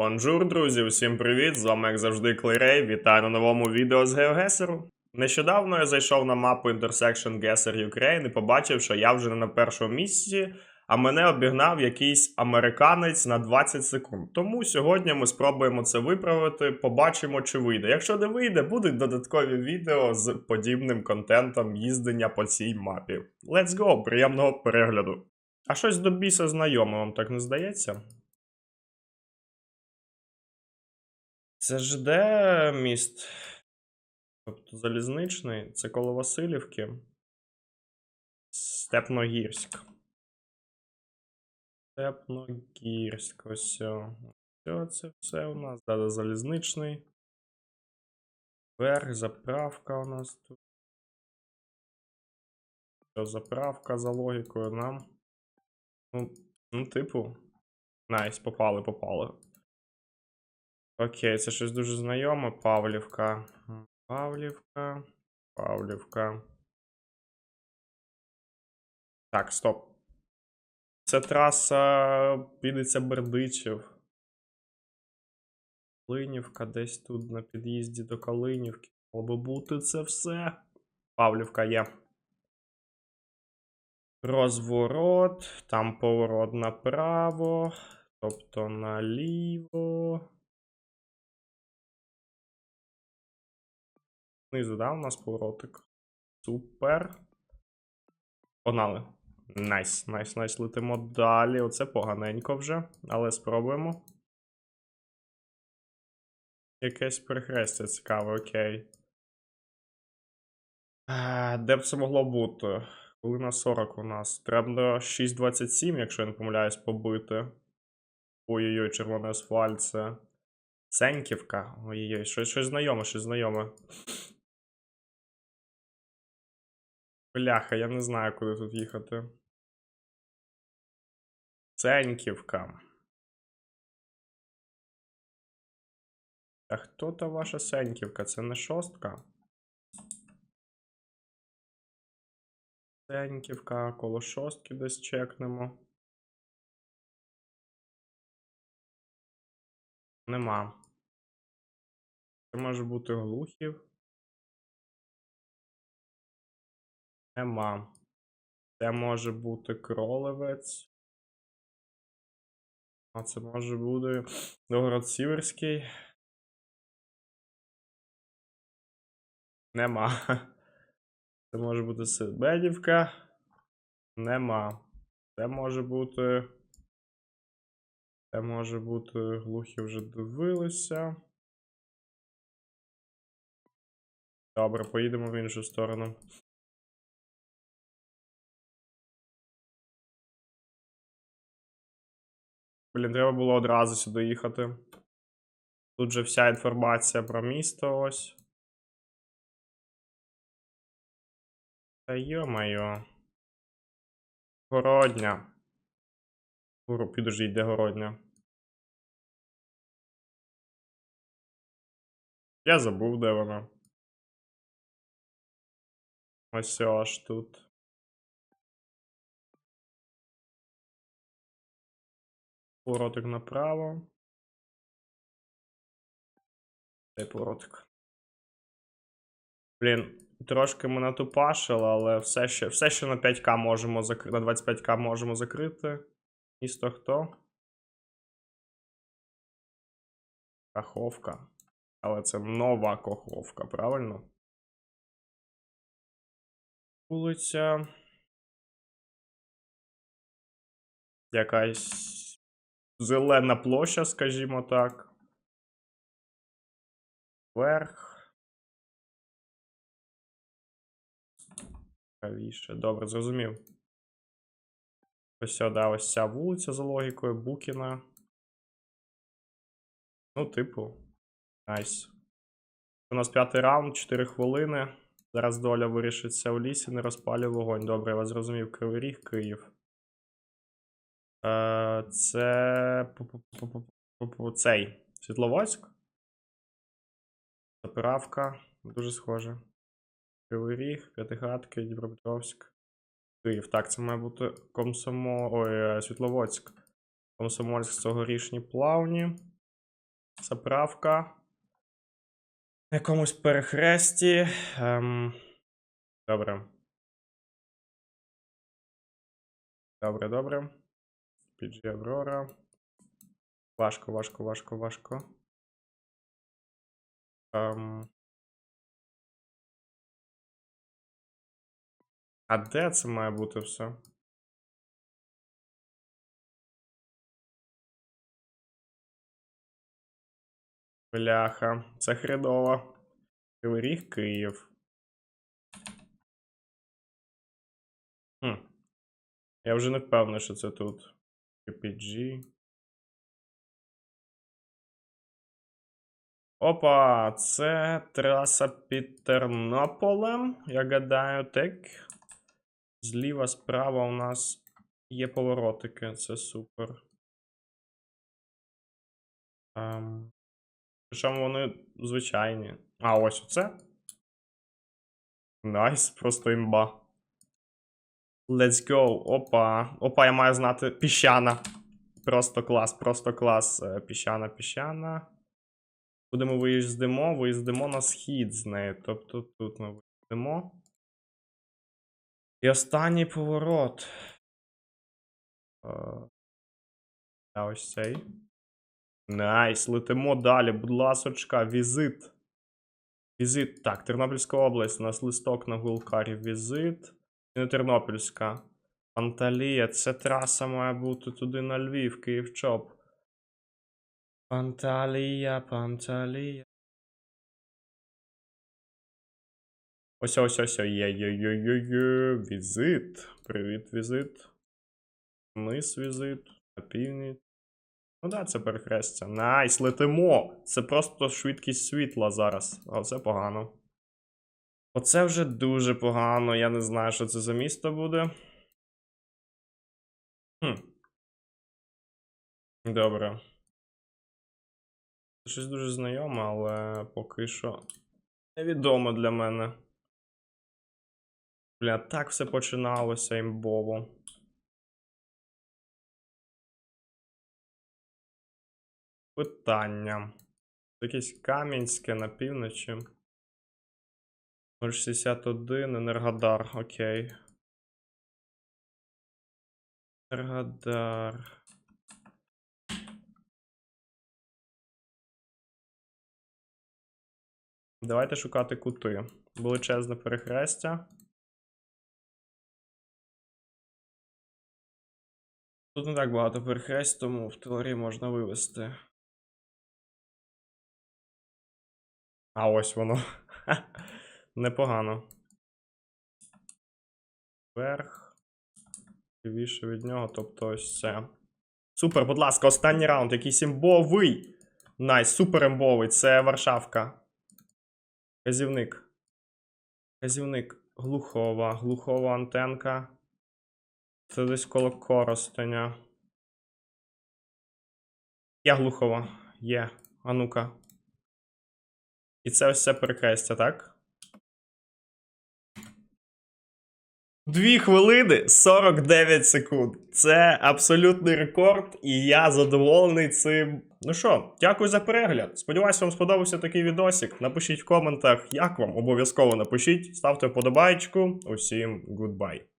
Бонжур, друзі, усім привіт! З вами, як завжди, Клейрей. Вітаю на новому відео з GeoGuessr. Нещодавно я зайшов на мапу Intersection Guesser Ukraine і побачив, що я вже не на першому місці, а мене обігнав якийсь американець на 20 секунд. Тому сьогодні ми спробуємо це виправити, побачимо, чи вийде. Якщо не вийде, будуть додаткові відео з подібним контентом їздення по цій мапі. Let's go! Приємного перегляду! А щось до біса знайоме, вам так не здається? Це ж де міст? Тобто залізничний, це коло Васильівки. Степногірськ. Степногірськ. Ось. о. Все це все у нас. Далі залізничний. Верх, заправка у нас тут. Все, заправка за логікою нам. Ну, ну типу. Найс, попали, попали. Окей, це щось дуже знайоме. Павлівка. Павлівка. Павлівка. Так, стоп. Це траса підеться Бердичів. Калинівка десь тут на під'їзді до Калинівки. Мало би бути це все. Павлівка є. Розворот. Там поворот направо. Тобто наліво. Знизу, да, у нас поворотик. Супер. Погнали. Найс, найс, найс. Летимо далі. Оце поганенько вже, але спробуємо. Якесь перехрестя цікаве, окей. Де б це могло бути? Хвилина 40 у нас. Треба 6.27, якщо я не помиляюсь, побити. Ой-ой-ой, червоний асфальт це. Сеньківка. Ой-ой-ой, щось, щось знайоме, щось знайоме. Бляха, я не знаю, куди тут їхати. Сеньківка. А хто та ваша Сеньківка? Це не шостка? Сеньківка, коло шостки десь чекнемо. Нема. Це може бути глухів. Нема. Це може бути кролевець. А це може бути Новгород Сіверський. Нема. Це може бути Себедівка. Нема. Це може бути. Це може бути. Глухі вже дивилися. Добре, поїдемо в іншу сторону. Блін, треба було одразу сюди їхати. Тут же вся інформація про місто ось. Та йо-моє. Городня. Підожди, де городня. Я забув, де вона. Ось аж тут. Поворотик направо. Цей поворотик. Блін, трошки ми натупашили, але все ще, все ще на 5К можемо закрити. На 25К можемо закрити. Місто хто? Каховка. Але це нова Каховка, правильно? Вулиця. Якась зелена площа, скажімо так. Верх. Правіше. Добре, зрозумів. Ось сюди, ось ця вулиця за логікою, Букіна. Ну, типу. Найс. У нас п'ятий раунд, 4 хвилини. Зараз доля вирішиться у лісі, не розпалює вогонь. Добре, я вас зрозумів. Кривий Ріг, Київ. Е, Це. Цей. Світловодськ. Заправка. Дуже схоже. Кривий Ріг, П'ятихатки, Дніпропетровськ. Київ. Так, це має бути Комсомо. Ой, е, Світловодськ. Комсомольськ, Цогорішні плавні. Заправка. На якомусь перехресті. Ем... Добре. Добре, добре. PG Aurora. Важко, важко, важко, важко. Ем... А де це має бути все? Бляха, це хреново. Кривий Ріг, Київ. Хм. Я вже не впевнений, що це тут. PPG. Опа, це траса під Тернополем. Я гадаю, так. Зліва, справа у нас є поворотики, це супер. Ем... Вони звичайні. А, ось оце. Найс, просто імба. Let's go. Опа. Опа, я маю знати. Піщана. Просто клас, просто клас. Е, Піщана, піщана. Куди ми виїздимо? Виїздимо на схід з нею. Тобто тут ми виїздимо. І останній поворот. Е, А ось цей. Найс, летимо далі, будь ласочка, візит. Візит. Так, Тернопільська область, у нас листок на Гулкарі. Візит. Це Не Тернопільська. Панталія, це траса має бути туди на Львів, Київчоп. Панталія, Панталія. Ось ось ось є є є є є Візит. Привіт, візит. Вниз візит. На північ. Ну да, це перехрестя. Найс, летимо! Це просто швидкість світла зараз. А це погано. Оце вже дуже погано. Я не знаю, що це за місто буде. Хм. Добре. Щось дуже знайоме, але поки що невідомо для мене. Бля, так все починалося імбово. Питання. Якесь Кам'янське на півночі. 061, Енергодар, окей. Енергодар. Давайте шукати кути. Величезне перехрестя. Тут не так багато перехресть, тому в теорії можна вивести. А ось воно. Непогано. Вверх. Лівіше від нього, тобто ось це. Супер, будь ласка, останній раунд. Якийсь імбовий. Найс, супер імбовий. Це Варшавка. Казівник. Казівник. Глухова. Глухова антенка. Це десь коло Коростеня. Я глухова. Є. А ну-ка. І це ось це перехрестя, так? Дві хвилини 49 секунд. Це абсолютний рекорд, і я задоволений цим. Ну що, дякую за перегляд. Сподіваюсь, вам сподобався такий відосик. Напишіть в коментах, як вам. Обов'язково напишіть, ставте вподобайку. Усім гудбай.